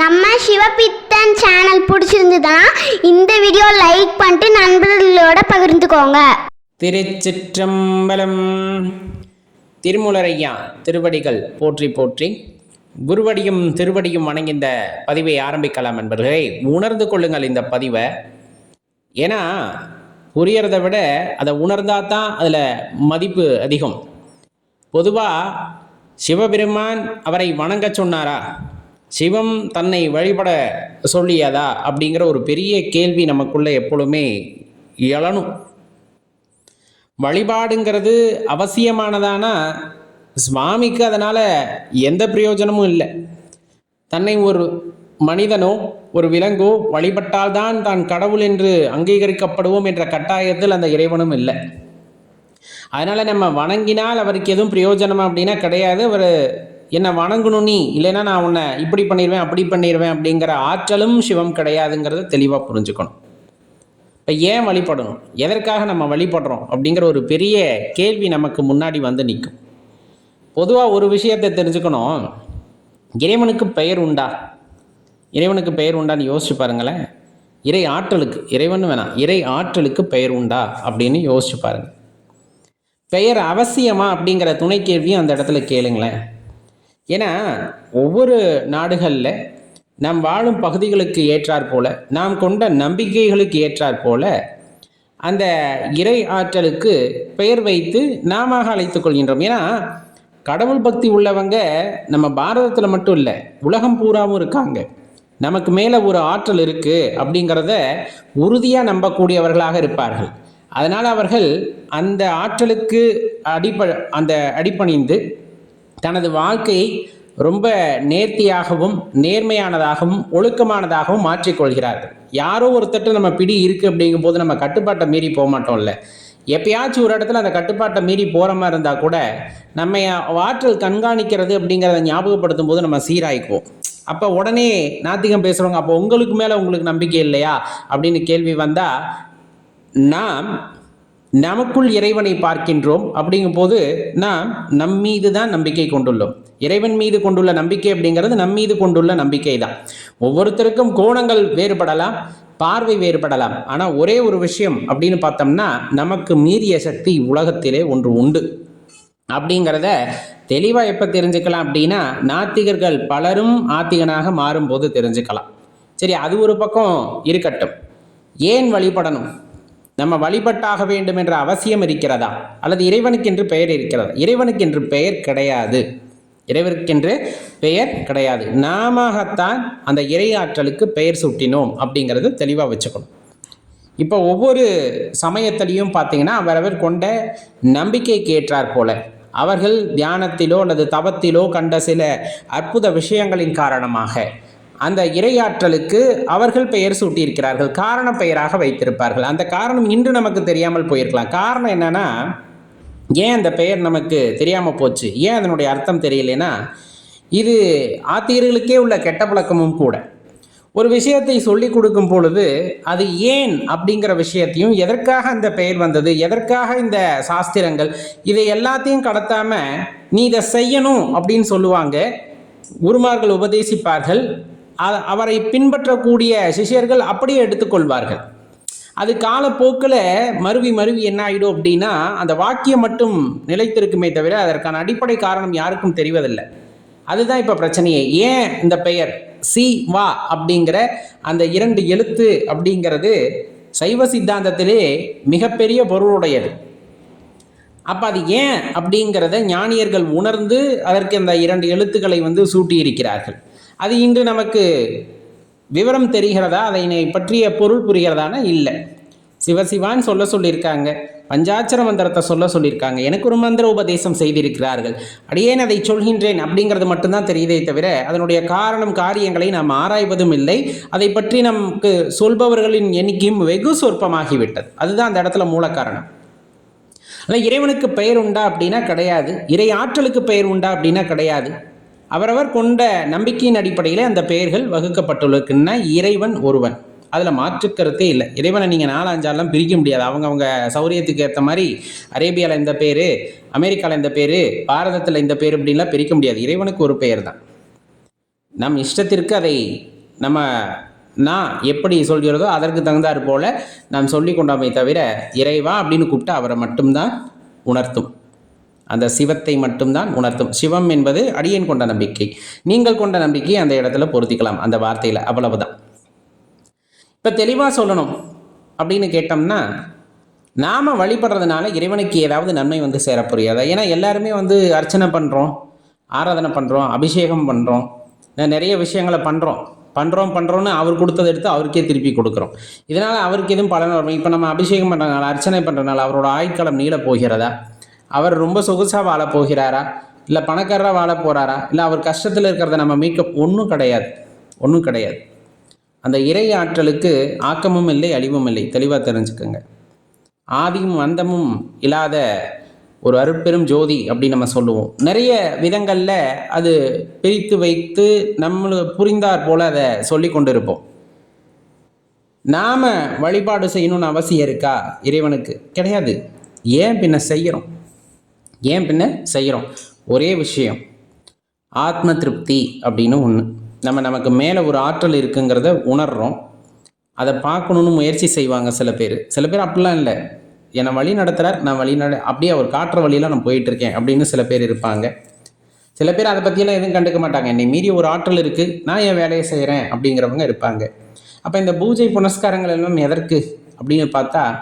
நம்ம சிவபித்தன் சேனல் பிடிச்சிருந்ததுன்னா இந்த வீடியோ லைக் பண்ணிட்டு நண்பர்களோட பகிர்ந்துக்கோங்க. திருச்சிற்றம்பலம் திருமூலரையா திருவடிகள் போற்றி போற்றி. குருவடியும் திருவடியும் வணங்கி இந்த பதிவை ஆரம்பிக்கலாம் என்பர்களே உணர்ந்து கொள்ளுங்கள் இந்த பதிவை. ஏன்னா புரியறதை விட அதை உணர்ந்தால் தான் அதில் மதிப்பு அதிகம். பொதுவாக சிவபெருமான் அவரை வணங்க சொன்னாரா? சிவம் தன்னை வழிபட சொல்லியதா அப்படிங்கிற ஒரு பெரிய கேள்வி நமக்குள்ளே எப்பொழுதுமே எழணும். வழிபாடுங்கிறது அவசியமானதானா? சுவாமிக்கு அதனால் எந்த பிரயோஜனமும் இல்லை. தன்னை ஒரு மனிதனோ ஒரு விலங்கோ வழிபட்டால்தான் தான் கடவுள் என்று அங்கீகரிக்கப்படுவோம் என்ற கட்டாயத்தில் அந்த இறைவனும் இல்லை. அதனால் நம்ம வணங்கினால் அவருக்கு எதுவும் பிரயோஜனம் அப்படின்னா கிடையாது. அவர் என்னை வணங்கணும் நீ இல்லைன்னா நான் உன்னை இப்படி பண்ணிடுவேன் அப்படி பண்ணிடுவேன் அப்படிங்கிற ஆற்றலும் சிவம் கிடையாதுங்கிறத தெளிவாக புரிஞ்சுக்கணும். இப்போ ஏன் வழிபடணும்? எதற்காக நம்ம வழிபடுறோம் அப்படிங்கிற ஒரு பெரிய கேள்வி நமக்கு முன்னாடி வந்து நிற்கும். பொதுவாக ஒரு விஷயத்தை தெரிஞ்சுக்கணும். இறைவனுக்கு பெயர் உண்டா? இறைவனுக்கு பெயர் உண்டான்னு யோசிச்சு பாருங்களேன். இறை ஆற்றலுக்கு இறைவன் வேணாம் இறை ஆற்றலுக்கு பெயர் உண்டா அப்படின்னு யோசிச்சு பாருங்கள் பெயர் அவசியமா அப்படிங்கிற துணை கேள்வியும் அந்த இடத்துல கேளுங்களேன். ஏன்னா ஒவ்வொரு நாடுகளில் நாம் வாழும் பகுதிகளுக்கு ஏற்றாற் போல நாம் கொண்ட நம்பிக்கைகளுக்கு ஏற்றாற் போல அந்த இறை ஆற்றலுக்கு பெயர் வைத்து நாம அழைத்துக் கொள்கின்றோம். ஏன்னா கடவுள் பக்தி உள்ளவங்க நம்ம பாரதத்தில் மட்டும் இல்லை உலகம் பூராவும் இருக்காங்க. நமக்கு மேலே ஒரு ஆற்றல் இருக்குது அப்படிங்கிறத உறுதியாக நம்பக்கூடியவர்களாக இருப்பார்கள். அதனால் அவர்கள் அந்த ஆற்றலுக்கு அடிப்ப அந்த அடிப்பணிந்து தனது வாழ்க்கையை ரொம்ப நேர்த்தியாகவும் நேர்மையானதாகவும் ஒழுக்கமானதாகவும் மாற்றிக்கொள்கிறார்கள் யாரோ ஒருத்தட்டு நம்ம பிடி இருக்குது அப்படிங்கும்போது நம்ம கட்டுப்பாட்டை மீறி போக மாட்டோம்ல. எப்பயாச்சும் ஒரு இடத்துல அந்த கட்டுப்பாட்டை மீறி போகிற மாதிரி இருந்தால் கூட நம்ம ஆற்றல் கண்காணிக்கிறது அப்படிங்கிறத ஞாபகப்படுத்தும் போது நம்ம சீராய்க்குவோம். அப்போ உடனே நாத்திகம் பேசுகிறவங்க அப்போ உங்களுக்கு மேலே உங்களுக்கு நம்பிக்கை இல்லையா? அப்படின்னு கேள்வி வந்தால் நாம் நமக்குள் இறைவனை பார்க்கின்றோம் அப்படிங்கும்போது நாம் நம் மீது தான் நம்பிக்கை கொண்டுள்ளோம். இறைவன் மீது கொண்டுள்ள நம்பிக்கை அப்படிங்கிறது நம் மீது கொண்டுள்ள நம்பிக்கை தான். ஒவ்வொருத்தருக்கும் கோணங்கள் வேறுபடலாம் பார்வை வேறுபடலாம். ஆனால் ஒரே ஒரு விஷயம் அப்படின்னு பார்த்தோம்னா நமக்கு மீறிய சக்தி உலகத்திலே ஒன்று உண்டு. அப்படிங்கிறத தெளிவாக எப்போ தெரிஞ்சுக்கலாம் அப்படின்னா நாத்திகர்கள் பலரும் ஆத்திகனாக மாறும்போது தெரிஞ்சுக்கலாம். சரி அது ஒரு பக்கம் இருக்கட்டும். ஏன் வழிபடணும்? நம்ம வழிபட்டாக வேண்டும் என்ற அவசியம் இருக்கிறதா? அல்லது இறைவனுக்கென்று பெயர் இருக்கிறதா? இறைவனுக்கென்று பெயர் கிடையாது. இறைவனுக்கென்று பெயர் கிடையாது. நாமத்தான் அந்த இறையாற்றலுக்கு பெயர் சூட்டினோம் அப்படிங்கிறது தெளிவாக வச்சுக்கணும். இப்போ ஒவ்வொரு சமயத்திலையும் பார்த்தீங்கன்னா அவரவர் கொண்ட நம்பிக்கைக்கு ஏற்றார் போல. அவர்கள் தியானத்திலோ அல்லது தவத்திலோ கண்ட சில அற்புத விஷயங்களின் காரணமாக அந்த இரையாற்றலுக்கு அவர்கள் பெயர் சூட்டியிருக்கிறார்கள் காரண பெயராக வைத்திருப்பார்கள். அந்த காரணம் இன்று நமக்கு தெரியாமல் போயிருக்கலாம். காரணம் என்னன்னா ஏன் அந்த பெயர் நமக்கு தெரியாமல் போச்சு? ஏன் அதனுடைய அர்த்தம் தெரியலனா இது ஆத்தியர்களுக்கே உள்ள கெட்ட பழக்கமும் கூட. ஒரு விஷயத்தை சொல்லி கொடுக்கும் பொழுது அது ஏன் அப்படிங்கிற விஷயத்தையும் எதற்காக அந்த பெயர் வந்தது? எதற்காக இந்த சாஸ்திரங்கள்? இதை எல்லாத்தையும் கடத்தாம நீ இதை செய்யணும் அப்படின்னு சொல்லுவாங்க. குருமார்கள் உபதேசிப்பார்கள் அவரை பின்பற்றக்கூடிய சிஷியர்கள் அப்படியே எடுத்துக்கொள்வார்கள். அது காலப்போக்கில் மருவி மருவி என்ன ஆகிடும் அப்படின்னா அந்த வாக்கியம் மட்டும் நிலைத்திருக்குமே தவிர அதற்கான அடிப்படை காரணம் யாருக்கும் தெரிவதில்லை. அதுதான் இப்போ பிரச்சனையே. ஏன் இந்த பெயர்? சி வா அப்படிங்கிற அந்த இரண்டு எழுத்து அப்படிங்கிறது சைவ சித்தாந்தத்திலே மிகப்பெரிய பொருளுடையது. அப்போ அது ஏன் அப்படிங்கிறத ஞானியர்கள் உணர்ந்து அதற்கு அந்த இரண்டு எழுத்துக்களை வந்து சூட்டியிருக்கிறார்கள். அது இன்று நமக்கு விவரம் தெரிகிறதா? அதனை பற்றிய பொருள் புரிகிறதானா இல்லை. சிவசிவான்னு சொல்ல சொல்லியிருக்காங்க. பஞ்சாட்சர மந்திரத்தை சொல்ல சொல்லியிருக்காங்க. எனக்கு ஒரு மந்திர உபதேசம் செய்திருக்கிறார்கள். அடியேன் அதை சொல்கின்றேன் அப்படிங்கிறது மட்டும்தான் தெரியுதே தவிர அதனுடைய காரணம் காரியங்களை நாம் ஆராய்வதும் இல்லை. அதை பற்றி நமக்கு சொல்பவர்களின் எண்ணிக்கையும் வெகு சொற்பமாகிவிட்டது. அதுதான் அந்த இடத்துல மூல காரணம். ஆனால் இறைவனுக்கு பெயர் உண்டா அப்படின்னா கிடையாது. இறை ஆற்றலுக்கு பெயர் உண்டா அப்படின்னா கிடையாது. அவரவர் கொண்ட நம்பிக்கையின் அடிப்படையில் அந்த பெயர்கள் வகுக்கப்பட்டுள்ளதுக்குன்னா இறைவன் ஒருவன். அதில் மாற்றுக்கருத்தே இல்லை. இறைவனை நீங்கள் நாலஞ்சாலாம் பிரிக்க முடியாது. அவங்க அவங்க சௌரியத்துக்கு ஏற்ற மாதிரி அரேபியாவில் இந்த பேர் அமெரிக்காவில் இந்த பேர் பாரதத்தில் இந்த பேர் அப்படின்லாம் பிரிக்க முடியாது. இறைவனுக்கு ஒரு பெயர் தான். நம் இஷ்டத்திற்கு அதை நம்ம நான் எப்படி சொல்கிறதோ அதற்கு தகுந்தாற் போல நாம் சொல்லி கொண்டோமே தவிர இறைவா அப்படின்னு கூப்பிட்டு அவரை மட்டும்தான் உணர்த்தும். அந்த சிவத்தை மட்டும்தான் உணர்த்தும். சிவம் என்பது அடியன் கொண்ட நம்பிக்கை. நீங்கள் கொண்ட நம்பிக்கை அந்த இடத்துல பொருத்திக்கலாம். அந்த வார்த்தையில் அவ்வளவுதான். இப்போ தெளிவாக சொல்லணும் அப்படின்னு கேட்டோம்னா நாம் வழிபடுறதுனால இறைவனுக்கு ஏதாவது நன்மை வந்து சேரப்புரியாதா ஏன்னா எல்லாருமே வந்து அர்ச்சனை பண்ணுறோம் ஆராதனை பண்ணுறோம் அபிஷேகம் பண்ணுறோம் நிறைய விஷயங்களை பண்ணுறோம் பண்ணுறோம் பண்ணுறோன்னு அவர் கொடுத்ததை எடுத்து அவருக்கே திருப்பி கொடுக்குறோம். இதனால் அவருக்கு எதுவும் பலன் வரும் இப்போ நம்ம அபிஷேகம் பண்ணுறதுனால அர்ச்சனை பண்ணுறதுனால அவரோட ஆயுட்காலம் நீள போகிறதா? அவர் ரொம்ப சொகுசாக வாழ போகிறாரா? இல்லை பணக்காரராக வாழ போகிறாரா இல்லை அவர் கஷ்டத்தில் இருக்கிறத நம்ம மீட்க ஒன்றும் கிடையாது. ஒன்றும் கிடையாது. அந்த இறை ஆற்றலுக்கு ஆக்கமும் இல்லை அழிவும் இல்லை. தெளிவாக தெரிஞ்சுக்கோங்க. ஆதியும் அந்தமும் இல்லாத ஒரு அருட்பெரும் ஜோதி அப்படின்னு நம்ம சொல்லுவோம். நிறைய விதங்களில் அது பிரித்து வைத்து நம்மளுக்கு புரிந்தார் போல் அதை சொல்லி கொண்டிருப்போம். நாம் வழிபாடு செய்யணும்னு அவசியம் இருக்கா இறைவனுக்கு? கிடையாது. ஏன் பின்ன செய்கிறோம் ஏன் பின்ன செய்கிறோம்? ஒரே விஷயம். ஆத்ம திருப்தி அப்படின்னு ஒன்று நம்ம நமக்கு மேலே ஒரு ஆற்றல் இருக்குங்கிறத உணர்கிறோம் அதை பார்க்கணுன்னு முயற்சி செய்வாங்க சில பேர். சில பேர் அப்படிலாம் இல்லை. என்னை வழி நடத்துகிறார் நான் வழி நட அப்படியே அவர் காட்டுற வழியில நான் போயிட்டுருக்கேன் அப்படின்னு சில பேர் இருப்பாங்க. சில பேர் அதை பற்றியெல்லாம் எதுவும் கண்டுக்க மாட்டாங்க. என்னை மீறி ஒரு ஆற்றல் இருக்குது நான் என் வேலையை செய்கிறேன் அப்படிங்கிறவங்க இருப்பாங்க. அப்போ இந்த பூஜை புனஸ்காரங்கள் எல்லாம் எதற்கு அப்படின்னு பார்த்தா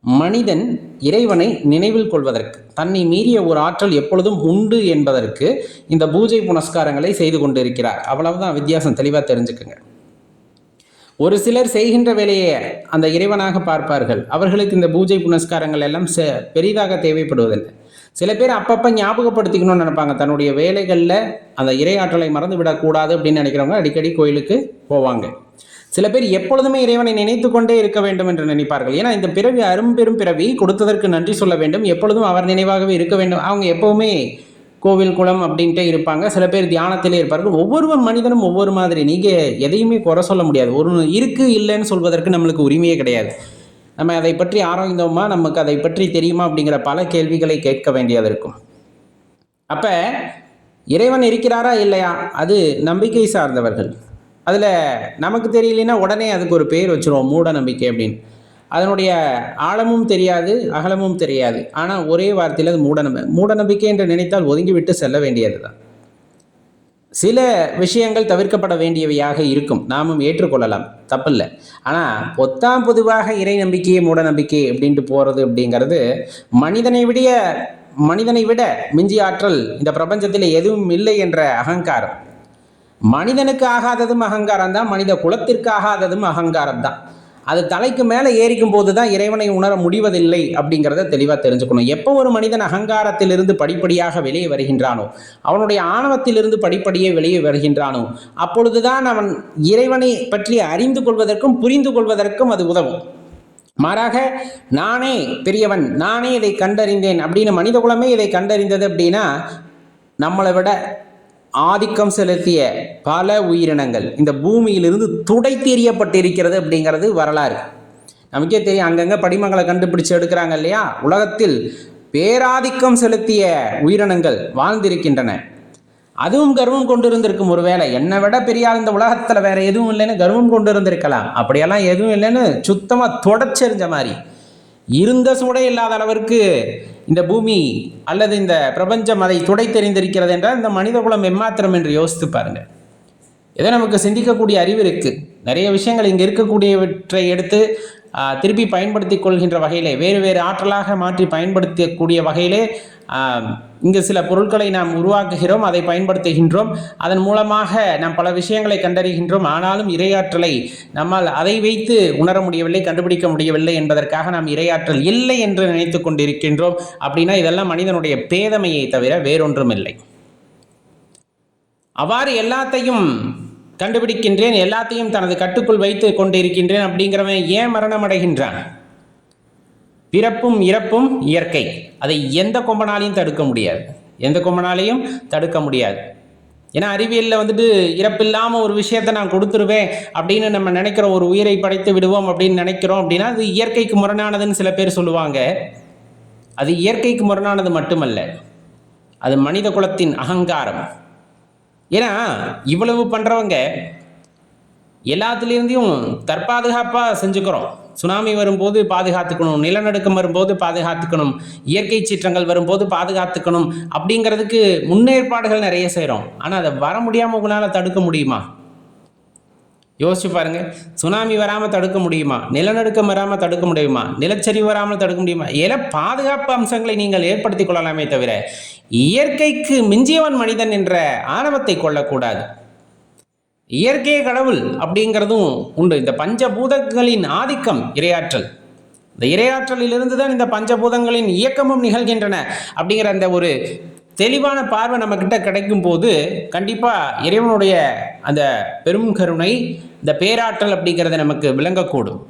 மனிதன் இறைவனை நினைவில் கொள்வதற்கு தன்னை மீறிய ஒரு ஆற்றல் எப்பொழுதும் உண்டு என்பதற்கு இந்த பூஜை புனஸ்காரங்களை செய்து கொண்டிருக்கிறார். அவ்வளவுதான் வித்தியாசம் தெளிவாக தெரிஞ்சுக்குங்க. ஒரு சிலர் செய்கின்ற வேலையை அந்த இறைவனாக பார்ப்பார்கள். அவர்களுக்கு இந்த பூஜை புனஸ்காரங்கள் எல்லாம் செ பெரிதாக தேவைப்படுவதில்லை. சில பேர் அப்பப்போ ஞாபகப்படுத்திக்கணும்னு நினைப்பாங்க. தன்னுடைய வேலைகளில் அந்த இறை ஆற்றலை மறந்து விடக்கூடாது அப்படின்னு நினைக்கிறவங்க அடிக்கடி கோயிலுக்கு போவாங்க. சில பேர் எப்பொழுதுமே இறைவனை நினைத்து கொண்டே இருக்க வேண்டும் என்று நினைப்பார்கள். ஏன்னா இந்த பிறவி அரும்பெரும் பிறவி கொடுத்ததற்கு நன்றி சொல்ல வேண்டும். எப்பொழுதும் அவர் நினைவாகவே இருக்க வேண்டும். அவங்க எப்பவுமே கோவில் குளம் அப்படின்ட்டே இருப்பாங்க. சில பேர் தியானத்திலே இருப்பார்கள். ஒவ்வொரு மனிதனும் ஒவ்வொரு மாதிரி. நீங்கள் எதையுமே குறை சொல்ல முடியாது. ஒரு இருக்கு இல்லைன்னு சொல்வதற்கு நம்மளுக்கு உரிமையே கிடையாது. நம்ம அதை பற்றி ஆராய்ந்தோமா? நமக்கு அதை பற்றி தெரியுமா? அப்படிங்கிற பல கேள்விகளை கேட்க வேண்டியது இருக்கும். அப்போ இறைவன் இருக்கிறாரா? இல்லையா? அது நம்பிக்கை சார்ந்தவர்கள். அதில் நமக்கு தெரியலனா உடனே அதுக்கு ஒரு பேர் வச்சுருவோம் மூட நம்பிக்கை அப்படின்னு. அதனுடைய ஆழமும் தெரியாது அகலமும் தெரியாது. ஆனால் ஒரே வார்த்தையில் அது மூட நம்ப மூட நம்பிக்கை என்று நினைத்தால் ஒதுங்கிவிட்டு செல்ல வேண்டியது தான் சில விஷயங்கள் தவிர்க்கப்பட வேண்டியவையாக இருக்கும். நாமும் ஏற்றுக்கொள்ளலாம். தப்பில்லை. ஆனால் பொத்தாம் பொதுவாக இறை நம்பிக்கையே மூட நம்பிக்கை அப்படின்ட்டு போகிறது அப்படிங்கிறது மனிதனை விட மனிதனை விட மிஞ்சி ஆற்றல் இந்த பிரபஞ்சத்தில் எதுவும் இல்லை என்ற அகங்காரம். மனிதனுக்கு ஆகாததும் அகங்காரம் தான் மனித குலத்திற்கு ஆகாததும் அகங்காரம் தான். அது தலைக்கு மேலே ஏறிக்கும் போது தான் இறைவனை உணர முடிவதில்லை அப்படிங்கிறத தெளிவாக தெரிஞ்சுக்கணும். எப்போ ஒரு மனிதன் அகங்காரத்திலிருந்து படிப்படியாக வெளியே வருகின்றானோ அவனுடைய ஆணவத்திலிருந்து படிப்படியே வெளியே வருகின்றானோ அப்பொழுதுதான் அவன் இறைவனை பற்றி அறிந்து கொள்வதற்கும் புரிந்து கொள்வதற்கும் அது உதவும். மாறாக நானே பெரியவன் நானே இதை கண்டறிந்தேன் அப்படின்னு மனித குலமே இதை கண்டறிந்தது அப்படின்னா நம்மளை விட ஆதிக்கம் செலுத்திய பல உயிரினங்கள் இந்த பூமியிலிருந்து துடை தெரியப்பட்டிருக்கிறது அப்படிங்கிறது வரலாறு. நமக்கே தெரியும் அங்கங்கே படிமங்களை கண்டுபிடிச்சு எடுக்கிறாங்க இல்லையா? உலகத்தில் பேராதிக்கம் செலுத்திய உயிரினங்கள் வாழ்ந்திருக்கின்றன. அதுவும் கர்வம் கொண்டு இருந்திருக்கும் ஒருவேளை என்னை விட பெரியால் இந்த உலகத்தில் வேற எதுவும் இல்லைன்னு கர்வம் கொண்டு இருந்திருக்கலாம் அப்படியெல்லாம் எதுவும் இல்லைன்னு சுத்தமாக தொடச்செறிஞ்ச மாதிரி இருந்த சூட இல்லாத அளவிற்கு இந்த பூமி அல்லது இந்த பிரபஞ்சம் அதை துடை தெரிந்திருக்கிறது என்றால் இந்த மனித குலம் எம்மாத்திரம் என்று யோசித்து பாருங்க ஏதோ நமக்கு சிந்திக்கக்கூடிய அறிவு இருக்குது நிறைய விஷயங்கள் இங்கே இருக்கக்கூடியவற்றை எடுத்து திருப்பி பயன்படுத்தி கொள்கின்ற வகையிலே வேறு வேறு ஆற்றலாக மாற்றி பயன்படுத்தக்கூடிய வகையிலே இங்கு சில பொருட்களை நாம் உருவாக்குகிறோம் அதை பயன்படுத்துகின்றோம். அதன் மூலமாக நாம் பல விஷயங்களை கண்டறிகின்றோம். ஆனாலும் இரையாற்றலை நம்மால் அதை வைத்து உணர முடியவில்லை கண்டுபிடிக்க முடியவில்லை என்பதற்காக நாம் இரையாற்றல் இல்லை என்று நினைத்து கொண்டிருக்கின்றோம். அப்படின்னா இதெல்லாம் மனிதனுடைய பேதமையை தவிர வேறொன்றும் இல்லை அவ்வாறு எல்லாத்தையும் கண்டுபிடிக்கின்றேன் எல்லாத்தையும் தனது கட்டுக்குள் வைத்து கொண்டிருக்கின்றேன் அப்படிங்கிறவன் ஏன் மரணம் அடைகின்றான்? பிறப்பும் இறப்பும் இயற்கை. அதை எந்த கொம்பனாலையும் தடுக்க முடியாது. எந்த கொம்பனாலையும் தடுக்க முடியாது. ஏன்னா அறிவியலில் வந்துட்டு இறப்பில்லாமல் ஒரு விஷயத்தை நான் கொடுத்துருவேன் அப்படின்னு நம்ம நினைக்கிறோம் ஒரு உயிரை படைத்து விடுவோம் அப்படின்னு நினைக்கிறோம் அப்படின்னா அது இயற்கைக்கு முரணானதுன்னு சில பேர் சொல்லுவாங்க. அது இயற்கைக்கு முரணானது மட்டுமல்ல. அது மனித குலத்தின் அகங்காரம். ஏன்னா இவ்வளவு பண்ணுறவங்க எல்லாத்துலேருந்தையும் தற்பாதுகாப்பாக செஞ்சுக்கிறோம். சுனாமி வரும்போது பாதுகாத்துக்கணும் நிலநடுக்கம் வரும்போது பாதுகாத்துக்கணும் இயற்கை சீற்றங்கள் வரும்போது பாதுகாத்துக்கணும் அப்படிங்கிறதுக்கு முன்னேற்பாடுகள் நிறைய செய்கிறோம் ஆனால் அதை வர முடியாமல் உங்களால் தடுக்க முடியுமா? யோசிச்சு பாருங்க. சுனாமி வராமல் தடுக்க முடியுமா? நிலநடுக்கம் வராமல் தடுக்க முடியுமா? நிலச்சரிவு வராமல் தடுக்க முடியுமா? ஏல பாதுகாப்பு அம்சங்களை நீங்கள் ஏற்படுத்திக் கொள்ளலாமே தவிர இயற்கைக்கு மிஞ்சியவன் மனிதன் என்ற ஆணவத்தை கொள்ளக்கூடாது. இயற்கையே கடவுள் அப்படிங்கிறதும் உண்டு. இந்த பஞ்சபூதங்களின் ஆதிக்கம் இரையாற்றல். இந்த இரையாற்றலிலிருந்து தான் இந்த பஞ்சபூதங்களின் இயக்கமும் நிகழ்கின்றன அப்படிங்கிற அந்த ஒரு தெளிவான பார்வை நம்மக்கிட்ட கிடைக்கும் போது கண்டிப்பாக இறைவனுடைய அந்த பெரும் கருணை இந்த பேராற்றல் அப்படிங்கிறத நமக்கு விளங்கக்கூடும்.